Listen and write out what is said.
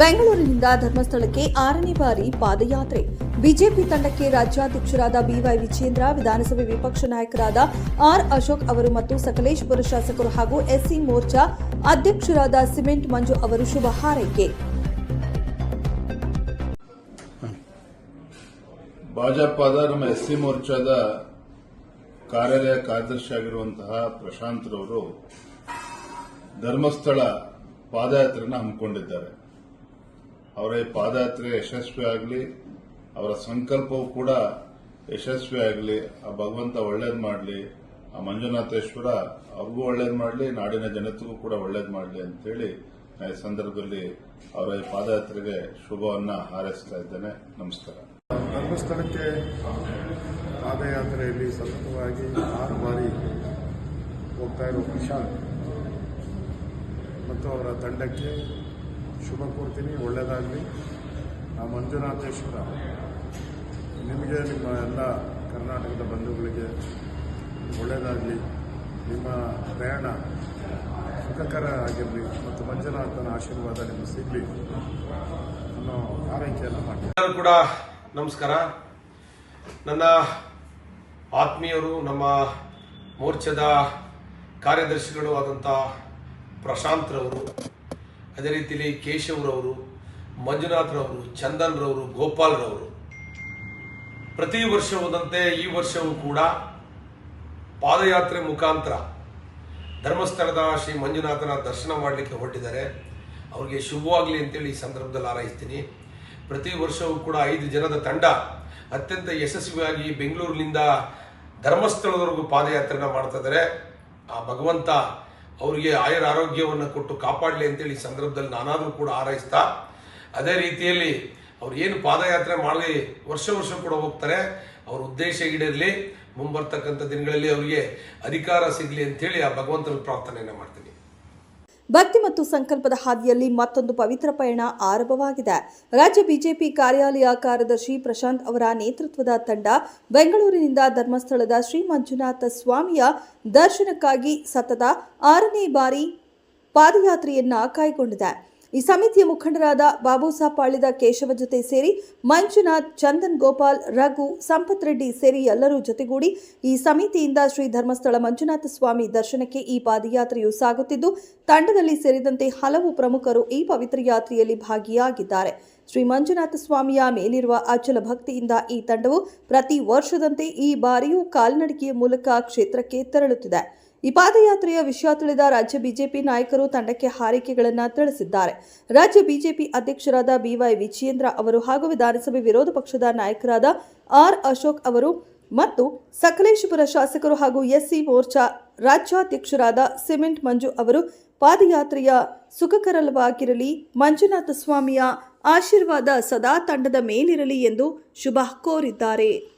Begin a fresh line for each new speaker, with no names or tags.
ಬೆಂಗಳೂರಿನಿಂದ ಧರ್ಮಸ್ಥಳಕ್ಕೆ ಆರನೇ ಬಾರಿ ಪಾದಯಾತ್ರೆ. ಬಿಜೆಪಿ ತಂಡಕ್ಕೆ ರಾಜ್ಯಾಧ್ಯಕ್ಷರಾದ ಬಿವೈ ವಿಜೇಂದ್ರ ವಿಧಾನಸಭೆ ವಿಪಕ್ಷ ನಾಯಕರಾದ ಆರ್ ಅಶೋಕ್ ಅವರು ಮತ್ತು ಸಕಲೇಶ್ಪುರ ಶಾಸಕರು ಹಾಗೂ ಎಸ್ಸಿ ಮೋರ್ಚಾ ಅಧ್ಯಕ್ಷರಾದ ಸಿಮೆಂಟ್ ಮಂಜು ಅವರು ಶುಭ ಹಾರೈಕೆ.
ಭಾಜಪದ ನಮ್ಮ ಎಸ್ಸಿ ಮೋರ್ಚಾದ ಕಾರ್ಯಾಲಯ ಕಾರ್ಯದರ್ಶಿ ಆಗಿರುವಂತಹ ಪ್ರಶಾಂತ್ ರವರು ಧರ್ಮಸ್ಥಳ ಪಾದಯಾತ್ರೆಯನ್ನು ಹಮ್ಮಿಕೊಂಡಿದ್ದಾರೆ. ಅವರ ಈ ಪಾದಯಾತ್ರೆ ಯಶಸ್ವಿ ಆಗಲಿ, ಅವರ ಸಂಕಲ್ಪವೂ ಕೂಡ ಯಶಸ್ವಿ ಆಗಲಿ, ಆ ಭಗವಂತ ಒಳ್ಳೇದು ಮಾಡಲಿ, ಆ ಮಂಜುನಾಥೇಶ್ವರ ಅವ್ರಿಗೂ ಒಳ್ಳೇದು ಮಾಡಲಿ, ನಾಡಿನ ಜನತೆಗೂ ಕೂಡ ಒಳ್ಳೇದು ಮಾಡಲಿ ಅಂತೇಳಿ ಈ ಸಂದರ್ಭದಲ್ಲಿ ಅವರ ಈ ಪಾದಯಾತ್ರೆಗೆ ಶುಭವನ್ನ ಹಾರೈಸ್ತಾ ಇದ್ದೇನೆ. ನಮಸ್ಕಾರ.
ಧರ್ಮಸ್ಥಳಕ್ಕೆ ಪಾದಯಾತ್ರೆಯಲ್ಲಿ ಸತತವಾಗಿ ಆರು ಬಾರಿ ಹೋಗ್ತಾ ಇರೋ ಪ್ರಶಾಂತ್ ಮತ್ತು ಅವರ ತಂಡಕ್ಕೆ ಶುಭ ಕೋರ್ತೀನಿ ಒಳ್ಳೆಯದಾಗಲಿ ಆ ಮಂಜುನಾಥೇಶ್ವರ ನಿಮಗೆ ನಿಮ್ಮ ಎಲ್ಲ ಕರ್ನಾಟಕದ ಬಂಧುಗಳಿಗೆ ಒಳ್ಳೆಯದಾಗಲಿ ನಿಮ್ಮ ಪ್ರಯಾಣ ಸುಖಕರ ಆಗಿರಲಿ ಮತ್ತು ಮಂಜುನಾಥನ ಆಶೀರ್ವಾದ ನಿಮಗೆ ಸಿಗಲಿ ಅನ್ನೋ ಆರೈಕೆಯನ್ನು
ಎಲ್ಲರೂ ಕೂಡ ನಮಸ್ಕಾರ. ನನ್ನ ಆತ್ಮೀಯರು, ನಮ್ಮ ಮೋರ್ಚಾದ ಕಾರ್ಯದರ್ಶಿಗಳು ಆದಂಥ ಪ್ರಶಾಂತ್ರವರು ಅದೇ ರೀತಿಯಲ್ಲಿ ಕೇಶವ್ರವರು, ಮಂಜುನಾಥ್ರವರು, ಚಂದನ್ರವರು, ಗೋಪಾಲ್ರವರು. ಪ್ರತಿ ವರ್ಷ ಹೋದಂತೆ ಈ ವರ್ಷವೂ ಕೂಡ ಪಾದಯಾತ್ರೆ ಮುಖಾಂತರ ಧರ್ಮಸ್ಥಳದ ಶ್ರೀ ಮಂಜುನಾಥನ ದರ್ಶನ ಮಾಡಲಿಕ್ಕೆ ಹೊರಟಿದ್ದಾರೆ. ಅವರಿಗೆ ಶುಭವಾಗಲಿ ಅಂತೇಳಿ ಈ ಸಂದರ್ಭದಲ್ಲಿ ಹಾರೈಸ್ತೀನಿ. ಪ್ರತಿ ವರ್ಷವೂ ಕೂಡ ಐದು ಜನದ ತಂಡ ಅತ್ಯಂತ ಯಶಸ್ವಿಯಾಗಿ ಬೆಂಗಳೂರಿನಿಂದ ಧರ್ಮಸ್ಥಳದವರೆಗೂ ಪಾದಯಾತ್ರೆಯನ್ನು ಮಾಡ್ತಾ ಆ ಭಗವಂತ ಅವರಿಗೆ ಆಯರ ಆರೋಗ್ಯವನ್ನು ಕೊಟ್ಟು ಕಾಪಾಡಲಿ ಅಂತೇಳಿ ಸಂದರ್ಭದಲ್ಲಿ ನಾನಾದರೂ ಕೂಡ ಹಾರೈಸ್ತಾ, ಅದೇ ರೀತಿಯಲ್ಲಿ ಅವ್ರು ಏನು ಪಾದಯಾತ್ರೆ ಮಾಡಿ ವರ್ಷ ವರ್ಷ ಕೂಡ ಹೋಗ್ತಾರೆ. ಅವ್ರ ಉದ್ದೇಶ ಈಡೇರಲಿ, ಮುಂಬರ್ತಕ್ಕಂಥ ದಿನಗಳಲ್ಲಿ ಅವರಿಗೆ ಅಧಿಕಾರ ಸಿಗಲಿ ಅಂತೇಳಿ ಆ ಭಗವಂತನ ಪ್ರಾರ್ಥನೆಯನ್ನು ಮಾಡ್ತೀನಿ.
ಭಕ್ತಿ ಮತ್ತು ಸಂಕಲ್ಪದ ಹಾದಿಯಲ್ಲಿ ಮತ್ತೊಂದು ಪವಿತ್ರ ಪಯಣ ಆರಂಭವಾಗಿದೆ. ರಾಜ್ಯ ಬಿಜೆಪಿ ಕಾರ್ಯಾಲಯ ಕಾರ್ಯದರ್ಶಿ ಪ್ರಶಾಂತ್ ಅವರ ನೇತೃತ್ವದ ತಂಡ ಬೆಂಗಳೂರಿನಿಂದ ಧರ್ಮಸ್ಥಳದ ಶ್ರೀ ಮಂಜುನಾಥ ಸ್ವಾಮಿಯ ದರ್ಶನಕ್ಕಾಗಿ ಸತತ ಆರನೇ ಬಾರಿ ಪಾದಯಾತ್ರೆಯನ್ನ ಕೈಗೊಂಡಿದೆ. ಈ ಸಮಿತಿಯ ಮುಖಂಡರಾದ ಬಾಬುಸಾಬ್ ಪಾಳಿದ ಕೇಶವ ಜೊತೆ ಸೇರಿ ಮಂಜುನಾಥ್, ಚಂದನ್ ಗೋಪಾಲ್, ರಘು, ಸಂಪತ್ ರೆಡ್ಡಿ ಸೇರಿ ಎಲ್ಲರೂ ಜೊತೆಗೂಡಿ ಈ ಸಮಿತಿಯಿಂದ ಶ್ರೀ ಧರ್ಮಸ್ಥಳ ಮಂಜುನಾಥ ಸ್ವಾಮಿ ದರ್ಶನಕ್ಕೆ ಈ ಪಾದಯಾತ್ರೆಯು ಸಾಗುತ್ತಿದ್ದು, ತಂಡದಲ್ಲಿ ಸೇರಿದಂತೆ ಹಲವು ಪ್ರಮುಖರು ಈ ಪವಿತ್ರ ಯಾತ್ರೆಯಲ್ಲಿ ಭಾಗಿಯಾಗಿದ್ದಾರೆ. ಶ್ರೀ ಮಂಜುನಾಥ ಸ್ವಾಮಿಯ ಮೇಲಿರುವ ಅಚಲ ಭಕ್ತಿಯಿಂದ ಈ ತಂಡವು ಪ್ರತಿ ವರ್ಷದಂತೆ ಈ ಬಾರಿಯೂ ಕಾಲ್ನಡಿಗೆಯ ಮೂಲಕ ಕ್ಷೇತ್ರಕ್ಕೆ ತೆರಳುತ್ತಿದೆ. ಈ ಪಾದಯಾತ್ರೆಯ ವಿಷಯ ತಿಳಿದ ರಾಜ್ಯ ಬಿಜೆಪಿ ನಾಯಕರು ತಂಡಕ್ಕೆ ಹಾರೈಕೆಗಳನ್ನು ತಿಳಿಸಿದ್ದಾರೆ. ರಾಜ್ಯ ಬಿಜೆಪಿ ಅಧ್ಯಕ್ಷರಾದ ಬಿವೈ ವಿಜಯೇಂದ್ರ ಅವರು ಹಾಗೂ ವಿಧಾನಸಭೆ ವಿರೋಧ ಪಕ್ಷದ ನಾಯಕರಾದ ಆರ್ ಅಶೋಕ್ ಅವರು ಮತ್ತು ಸಕಲೇಶಪುರ ಶಾಸಕರು ಹಾಗೂ ಎಸ್ಸಿ ಮೋರ್ಚಾ ರಾಜ್ಯಾಧ್ಯಕ್ಷರಾದ ಸಿಮೆಂಟ್ ಮಂಜು ಅವರು ಪಾದಯಾತ್ರೆಯ ಸುಖಕರವಾಗಿರಲಿ, ಮಂಜುನಾಥ ಸ್ವಾಮಿಯ ಆಶೀರ್ವಾದ ಸದಾ ತಂಡದ ಮೇಲಿರಲಿ ಎಂದು ಶುಭ ಕೋರಿದ್ದಾರೆ.